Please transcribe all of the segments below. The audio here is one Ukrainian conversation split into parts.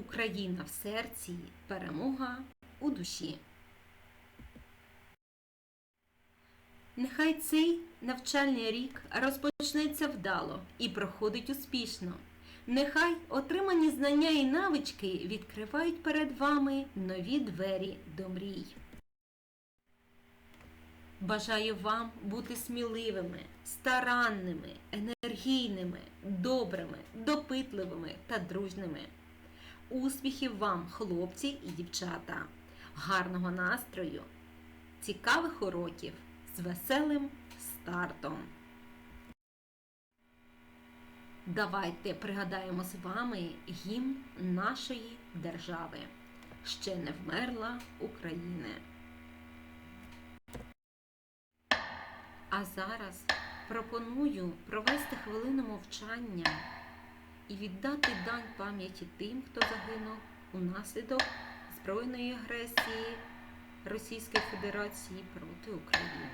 Україна в серці, перемога у душі. Нехай цей навчальний рік розпочнеться вдало і проходить успішно. Нехай отримані знання і навички відкривають перед вами нові двері до мрій. Бажаю вам бути сміливими, старанними, енергійними, добрими, допитливими та дружними. Успіхів вам, хлопці і дівчата, гарного настрою, цікавих уроків з веселим стартом. Давайте пригадаємо з вами гімн нашої держави. Ще не вмерла України. А зараз пропоную провести хвилину мовчання і віддати дань пам'яті тим, хто загинув унаслідок збройної агресії Російської Федерації проти України.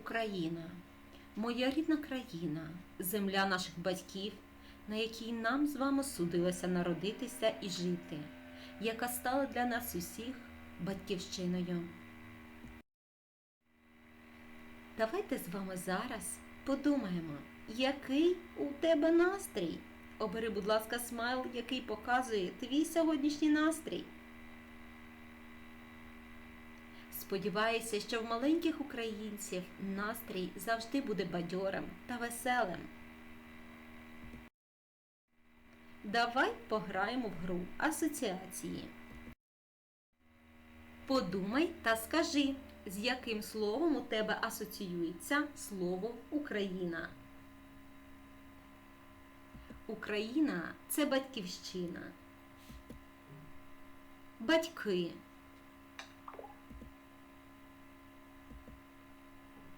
Україна, моя рідна країна, земля наших батьків, на якій нам з вами судилося народитися і жити, яка стала для нас усіх батьківщиною. Давайте з вами зараз подумаємо, який у тебе настрій. Обери, будь ласка, смайл, який показує твій сьогоднішній настрій. Сподіваюся, що в маленьких українців настрій завжди буде бадьорим та веселим. Давай пограємо в гру асоціації. Подумай та скажи, з яким словом у тебе асоціюється слово Україна. Україна це батьківщина. Батьки.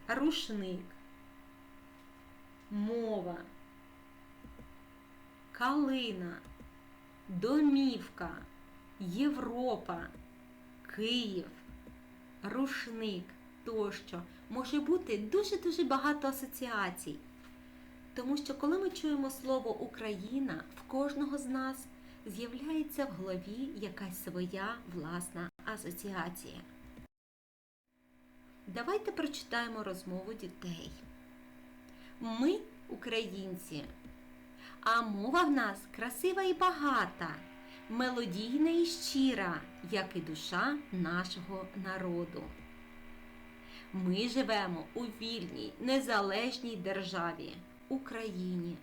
Рушник, мова, калина, домівка, Європа, Київ, рушник тощо може бути дуже-дуже багато асоціацій. Тому що коли ми чуємо слово Україна, в кожного з нас з'являється в голові якась своя власна асоціація. Давайте прочитаємо розмову дітей. Ми українці, а мова в нас красива і багата, мелодійна і щира, як і душа нашого народу. Ми живемо у вільній, незалежній державі, Україні.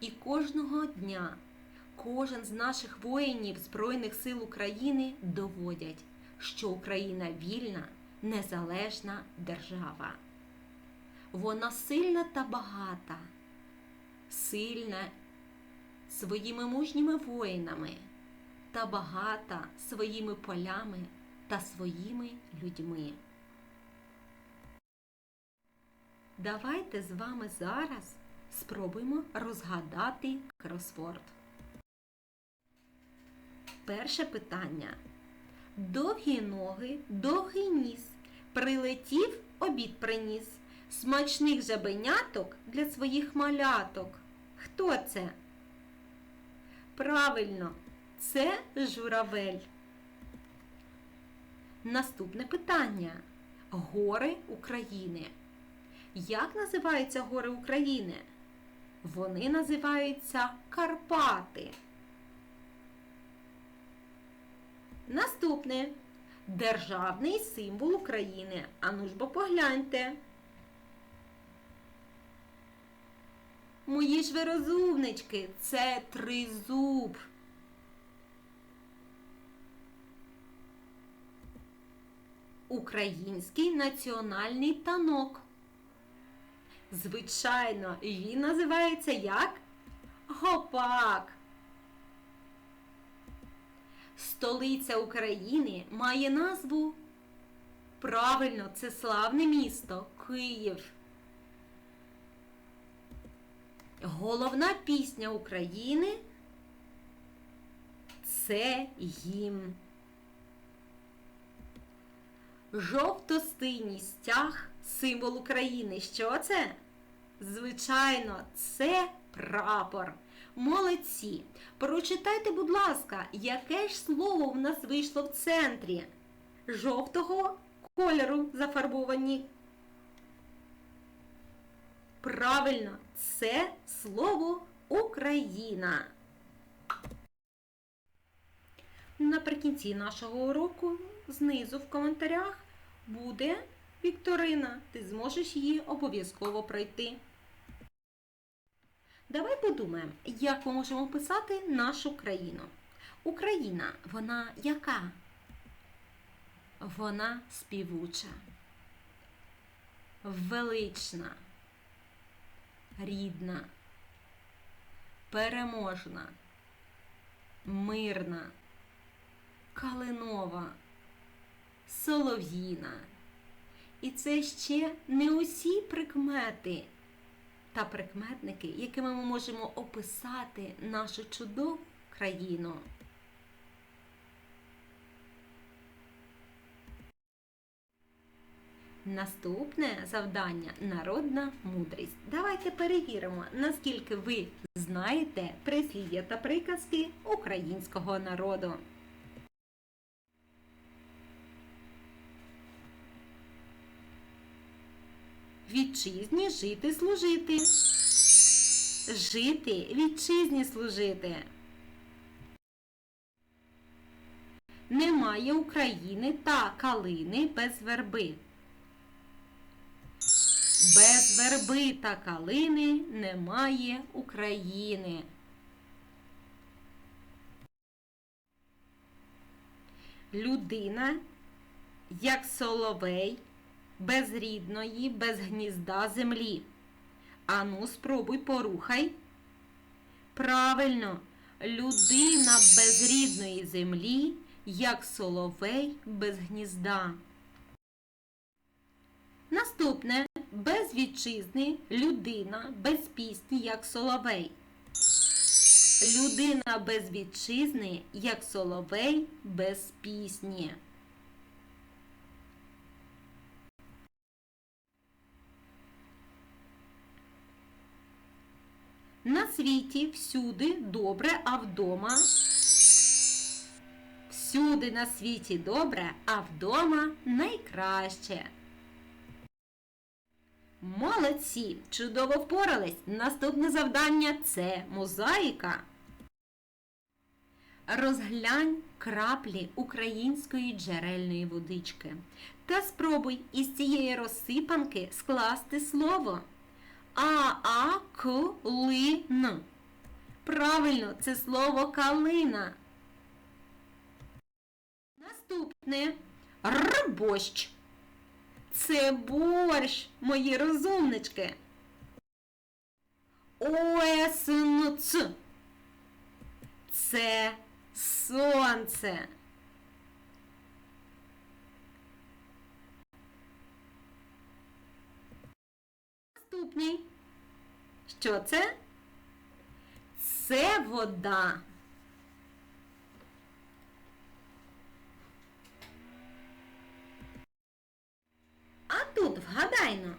І кожного дня кожен з наших воїнів Збройних сил України доводять, що Україна вільна незалежна держава. Вона сильна та багата, сильна своїми мужніми воїнами та багата своїми полями та своїми людьми. Давайте з вами зараз спробуємо розгадати кросворд. Перше питання. Довгі ноги, довгий ніс. Прилетів, обід приніс. Смачних жабеняток для своїх маляток. Хто це? Правильно, це журавель. Наступне питання. гори України. Як називаються гори України? Вони називаються Карпати. Наступне державний символ України. Ану ж бо погляньте. Мої ж ви розумнички, це тризуб. Український національний танок. Звичайно, він називається як Гопак. Столиця України має назву правильно, це славне місто Київ. Головна пісня України це гімн. Жовто-синій стяг символ України. Що це? Звичайно, це прапор. Молодці. Прочитайте, будь ласка, яке ж слово в нас вийшло в центрі? Жовтого кольору зафарбовані. Правильно, це слово Україна. Наприкінці нашого уроку знизу в коментарях буде Вікторина. Ти зможеш її обов'язково пройти. Давай подумаємо, як ми можемо писати нашу країну. Україна, вона яка? Вона співуча, велична, рідна, переможна, мирна, калинова, солов'їна. І це ще не усі прикмети та прикметники, якими ми можемо описати нашу чудову країну. Наступне завдання народна мудрість. Давайте перевіримо, наскільки ви знаєте прислів'я та приказки українського народу. Вітчизні жити служити. Жити вітчизні служити. Немає України та калини без верби. Без верби та калини немає України. Людина, як соловей, без рідної, без гнізда землі. Ану, спробуй порухай. Правильно, людина без рідної землі, як соловей без гнізда. Наступне без вітчизни людина без пісні, як соловей. Людина без вітчизни, як соловей без пісні. На світі всюди добре, а вдома. Всюди на світі добре, а вдома найкраще. Молодці! Чудово впорались! Наступне завдання це мозаїка. Розглянь краплі української джерельної водички та спробуй із цієї розсипанки скласти слово А-А-К-Ли-Н. Правильно, це слово калина. Наступне рбощ. Це борщ, мої розумнички. ОСНЦ. Це сонце. Наступний. Що це? Це вода. А тут вгадайно.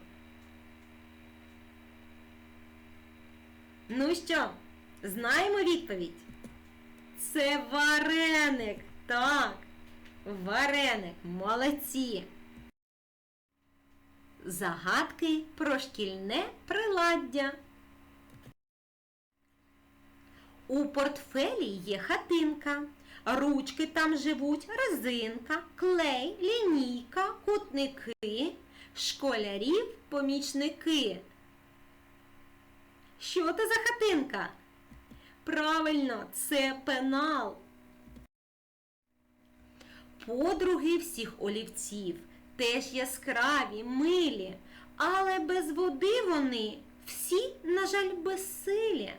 Ну що, знаємо відповідь? Це вареник. Так, вареник. Молодці. Загадки про шкільне приладдя. У портфелі є хатинка. Ручки там живуть резинка, клей, лінійка, кутники, школярів, помічники. Що це за хатинка? Правильно, це пенал. Подруги всіх олівців теж яскраві, милі, але без води вони всі, на жаль, безсилі.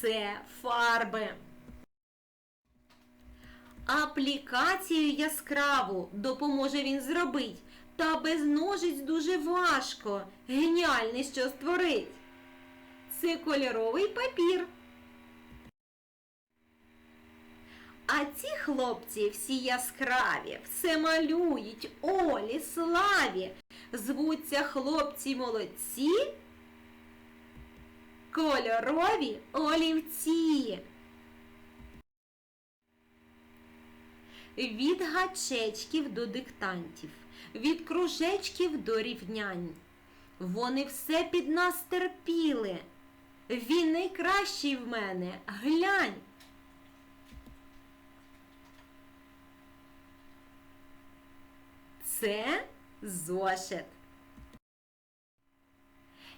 Це фарби. Аплікацію яскраву допоможе він зробить, та без ножиць дуже важко. Геніальний що створить. Це кольоровий папір. А ці хлопці всі яскраві, все малюють, Олі, славі. Звуться хлопці молодці. Кольорові олівці. Від гачечків до диктантів, від кружечків до рівнянь. Вони все під нас терпіли. Він найкращий в мене. Глянь. Це зошит.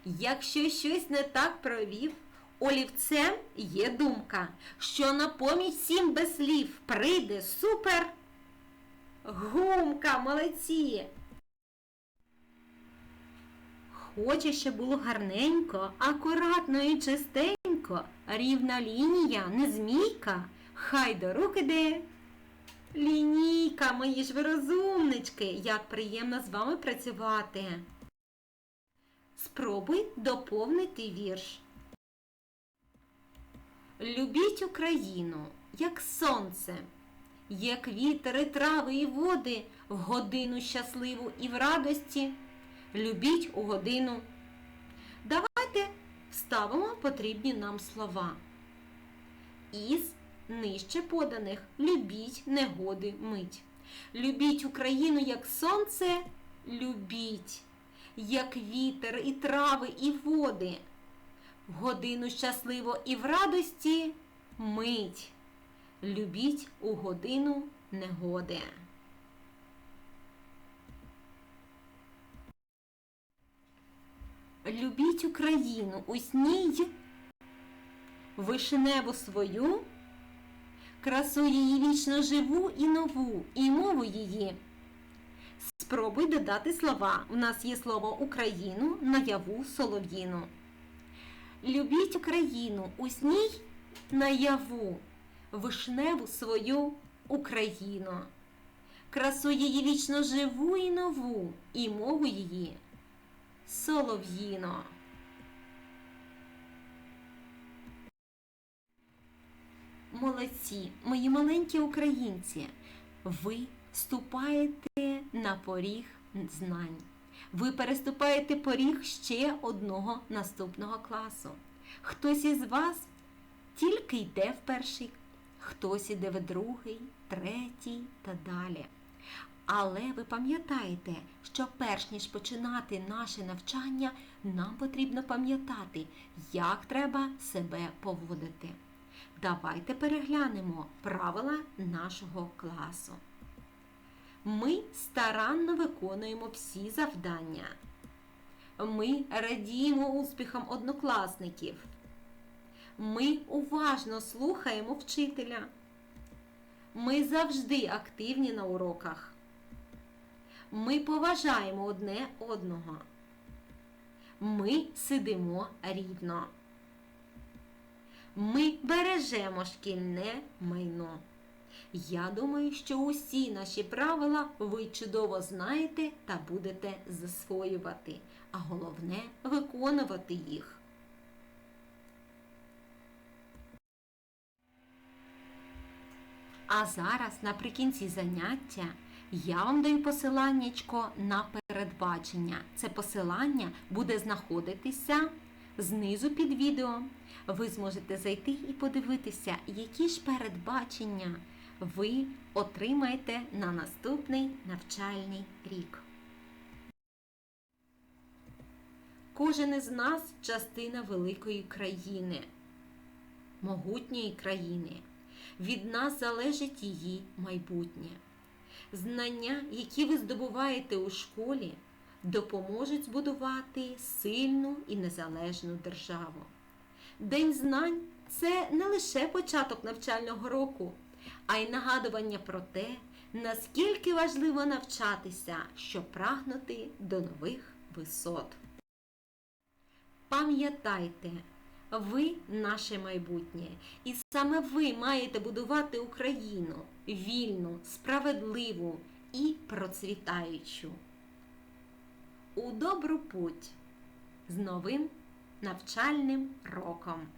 Якщо щось не так провів, олівцем є думка, що на поміч всім без слів прийде супер. Гумка, молодці! Хоче, щоб було гарненько, акуратно і чистенько, рівна лінія, не змійка, хай до рук іде. Лінійка, мої ж ви розумнички, як приємно з вами працювати. Спробуй доповнити вірш. Любіть Україну, як сонце, як вітер і трави і води в годину щасливу і в радості. Любіть у годину. Давайте вставимо потрібні нам слова. Із нижче поданих любіть негоди мить. Любіть Україну, як сонце, любіть, як вітер і трави, і води. Годину щасливо і в радості мить. Любіть у годину негоди. Любіть Україну усній, вишневу свою, красу її вічно живу і нову, і мову її. Спробуй додати слова. У нас є слово Україну, наяву солов'їну. Любіть Україну усній наяву, вишневу свою Україну, красу її вічно живу і нову, і мову її солов'їно. Молодці, мої маленькі українці, ви ступаєте на поріг знань. Ви переступаєте поріг ще одного наступного класу. Хтось із вас тільки йде в перший, хтось іде в другий, третій та далі. Але ви пам'ятаєте, що перш ніж починати наше навчання, нам потрібно пам'ятати, як треба себе поводити. Давайте переглянемо правила нашого класу. Ми старанно виконуємо всі завдання. Ми радіємо успіхам однокласників. Ми уважно слухаємо вчителя. Ми завжди активні на уроках. Ми поважаємо одне одного. Ми сидимо рівно. Ми бережемо шкільне майно. Я думаю, що усі наші правила ви чудово знаєте та будете засвоювати, а головне виконувати їх. А зараз наприкінці заняття я вам даю посиланнячко на передбачення. Це посилання буде знаходитися знизу під відео. Ви зможете зайти і подивитися, які ж передбачення ви отримаєте на наступний навчальний рік. Кожен із нас частина великої країни, могутньої країни. Від нас залежить її майбутнє. Знання, які ви здобуваєте у школі, допоможуть збудувати сильну і незалежну державу. День знань це не лише початок навчального року, а й нагадування про те, наскільки важливо навчатися, щоб прагнути до нових висот. Пам'ятайте, ви наше майбутнє, і саме ви маєте будувати Україну вільну, справедливу і процвітаючу. У добру путь з новим навчальним роком!